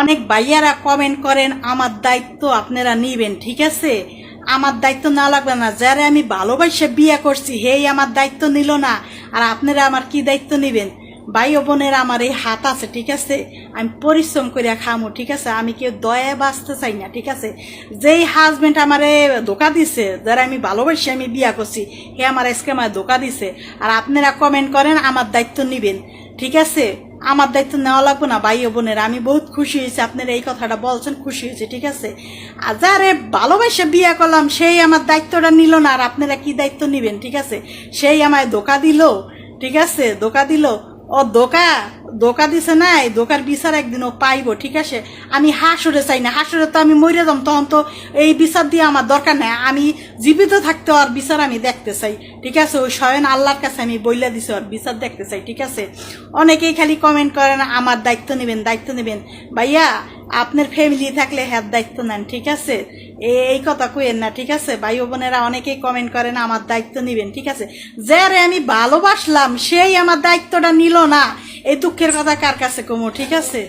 অনেক ভাইয়ারা কমেন্ট করেন, আমার দায়িত্ব আপনারা নিবেন, ঠিক আছে? আমার দায়িত্ব না লাগবে না, যারা আমি ভালোবাসে বিয়ে করছি, হেই আমার দায়িত্ব নিল না, আর আপনারা আমার কি দায়িত্ব নিবেন? ভাই ও বোনের আমার এই হাত আছে, ঠিক আছে? আমি পরিশ্রম করে খামো, ঠিক আছে? আমি কেউ দয়া বাঁচতে চাই না, ঠিক আছে? যেই হাজবেন্ড আমারে ধোকা দিছে, যারা আমি ভালোবাসি, আমি বিয়া করছি, হে আমার আজকে আমার ধোকা দিছে, আর আপনারা কমেন্ট করেন, আমার দায়িত্ব নিবেন, ঠিক আছে? আমার দায়িত্ব নেওয়া লাগবে না, ভাই বোনের। আমি বহুত খুশি হয়েছি, আপনারা এই কথাটা বলছেন, খুশি হয়েছে, ঠিক আছে? আর যারে ভালোবাসে বিয়ে করলাম, সেই আমার দায়িত্বটা নিল না, আর আপনারা কি দায়িত্ব নেবেন, ঠিক আছে? সেই আমায় ধোকা দিল, ঠিক আছে? ধোকা দিল। ও দোকা দোকা দিছে না, এই দোকার বিচার একদিন ও পাইবো, ঠিক আছে? আমি হাসুরে চাই না, হাসুরে তো আমি মরে যাম তখন তো এই বিচার দিয়ে আমার দরকার নাই। আমি জীবিত থাকতে আর বিচার আমি দেখতে চাই, ঠিক আছে? ওই স্বয়ং আল্লাহর কাছে আমি বইলা দিছি আর বিচার দেখতে চাই, ঠিক আছে? অনেকেই খালি কমেন্ট করেন আমার দায়িত্ব নেবেন দায়িত্ব নেবেন। ভাইয়া, আপনার ফ্যামিলি থাকলে হ্যাঁ দায়িত্ব নেন, ঠিক আছে? এই কথা কইেন না, ঠিক আছে? ভাই বোনেরা অনেকেই কমেন্ট করেন আমার দায়িত্ব নিবেন, ঠিক আছে? যারে আমি ভালোবাসলাম, সেই আমার দায়িত্বটা নিল না। এই দুঃখের কথা কার কাছে কমো ঠিক আছে?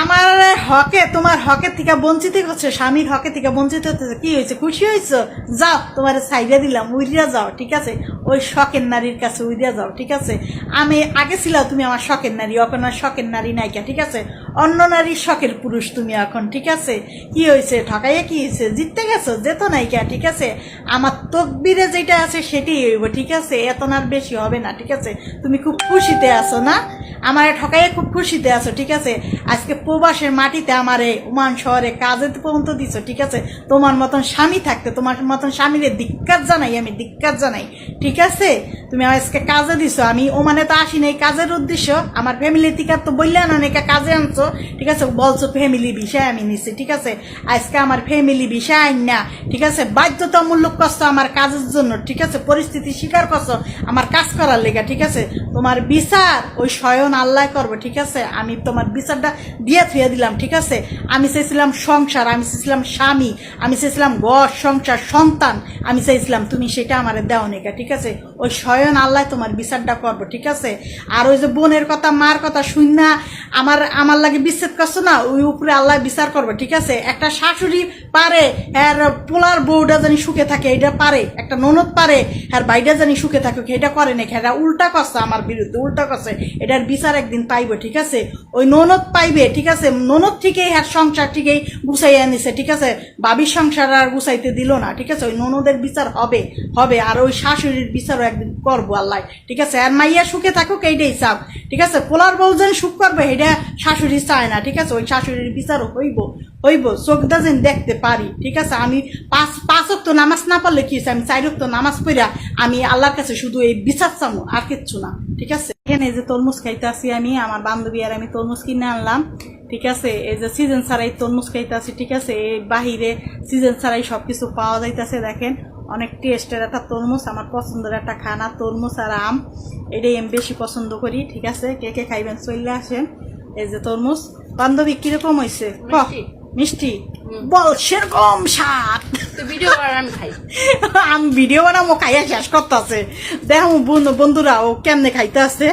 আমার হকে, তোমার হকের থেকে বঞ্চিত হচ্ছে, স্বামীর হকের থেকে বঞ্চিত হচ্ছে, কি হয়েছে? খুশি হয়েছে? যাও, তোমার সাইডে দিলাম উইরিয়া যাও, ঠিক আছে? ওই শখের নারীর কাছে উইরিয়া যাও, ঠিক আছে? আমি আগে ছিল তুমি আমার শখের নারী, এখন আর শখের নারী নায়িকা, ঠিক আছে? অন্য নারীর শখের পুরুষ তুমি এখন, ঠিক আছে? কি হয়েছে? ঠকাইয়া কি হয়েছে? জিততে গেছো? যেত নায়িকা, ঠিক আছে? আমার তকবিরে যেটা আছে সেটাই হইব, ঠিক আছে? এত আর বেশি হবে না, ঠিক আছে? তুমি খুব খুশিতে আছো না? আমার ঠকাইয়ে খুব খুশিতে আছো, ঠিক আছে? আজকে প্রবাসের মাটিতে আমার এই উমান শহরে কাজে পর্যন্ত দিছো, ঠিক আছে? তোমার মতন স্বামী থাকতে, তোমার মতন স্বামীরে ধিক্কার জানাই, আমি ধিক্কার জানাই। ঠিক আছে? তুমি আজকে কাজে দিছো। আমি ও মানে তো আসি নাই। কাজের উদ্দেশ্য, আমার ফ্যামিলি থেকে তো বললে না অনেকে কাজে আনছো? ঠিক আছে? বলছো ফ্যামিলি বিষয় আমি নিছি, ঠিক আছে? আজকে আমার ফ্যামিলি বিষয় আইন না, ঠিক আছে? বাধ্যতামূলক করছ আমার কাজের জন্য, ঠিক আছে? পরিস্থিতি স্বীকার করছ আমার কাজ করার লেগে, ঠিক আছে? তোমার বিচার ওই স্বয়ং আল্লাহ করব, ঠিক আছে? আমি তোমার বিচারটা দিয়ে থুয়ে দিলাম, ঠিক আছে? আমি চাইছিলাম সংসার, আমি চাইছিলাম স্বামী, আমি চাইছিলাম ঘর, সংসার, সন্তান, আমি চাইছিলাম তুমি সেটা আমার দেও নেগা ঠিক আছে ওই স্বয়ং আল্লাহ তোমার বিচারটা করব, ঠিক আছে? আর ওই যে বোনের কথা, মার কথা শুন না আমার আমার লাগে বিচ্ছেদ করছ না, ওই উপরে আল্লাহ বিচার করবে, ঠিক আছে? একটা শাশুড়ি পারে আর পোলার বউটা জানি সুখে থাকে এটা পারে, একটা ননদ পারে আর বাইটা জানি সুখে থাকুক এটা করে নাকি? এটা উল্টা করছে আমার বিরুদ্ধে, উল্টা করছে, এটার বিচার একদিন পাইবে, ঠিক আছে? ওই ননদ পাইবে, ঠিক আছে? ননদ ঠিকই আর সংসার ঠিকই গুছাইয়া নিছে ঠিক আছে? বাবির সংসার আর গুছাইতে দিল না, ঠিক আছে? ওই ননদের বিচার হবে হবে, আর ওই শাশুড়ির বিচারও একদিন করব, আল্লাহ। ঠিক আছে? আর মাইয়া সুখে থাকুক, এইটাই চাপ। ঠিক আছে? পোলার বউ যেন সুখ করবে, এটা শাশুড়ি চায় না, ঠিক আছে? ওই শাশুড়ির বিচারও হইব হইব চোখটা যেন দেখতে পারি, ঠিক আছে? আমি পাঁচ পাঁচ তো নামাজ না পারলে কি আমি চার তো নামাজ পড়া আমি আল্লাহর কাছে শুধু এই বিচার চামো, আর কিচ্ছু না, ঠিক আছে? এখানে যে তরমুজ খাইতে আসি আমি, আমার বান্ধবী আর আমি তরমুজ কিনে আনলাম, ঠিক আছে? এই যে সিজন ছাড়াই তরমুজ খাইতে আসি ঠিক আছে? এই বাহিরে সিজন ছাড়াই সব কিছু পাওয়া যাইতেছে, দেখেন। অনেক টেস্টের একটা তরমুজ আমার পছন্দের একটা খানা তরমুজ আর আম। এটাই আমি বেশি পছন্দ করি ঠিক আছে? কে কে খাইবেন চললে আসেন। এই যে তরমুজ। বান্ধবী কীরকম হয়েছে মিষ্টি। মিষ্টি? বল সেরকম স্বাদ। ভিডিও আমি খাই। আমি ভিডিও বানাবো খাইয়া শেষ করতেছে। দেখো বন্ধু বন্ধুরা ও কেমনে খাইতে আছে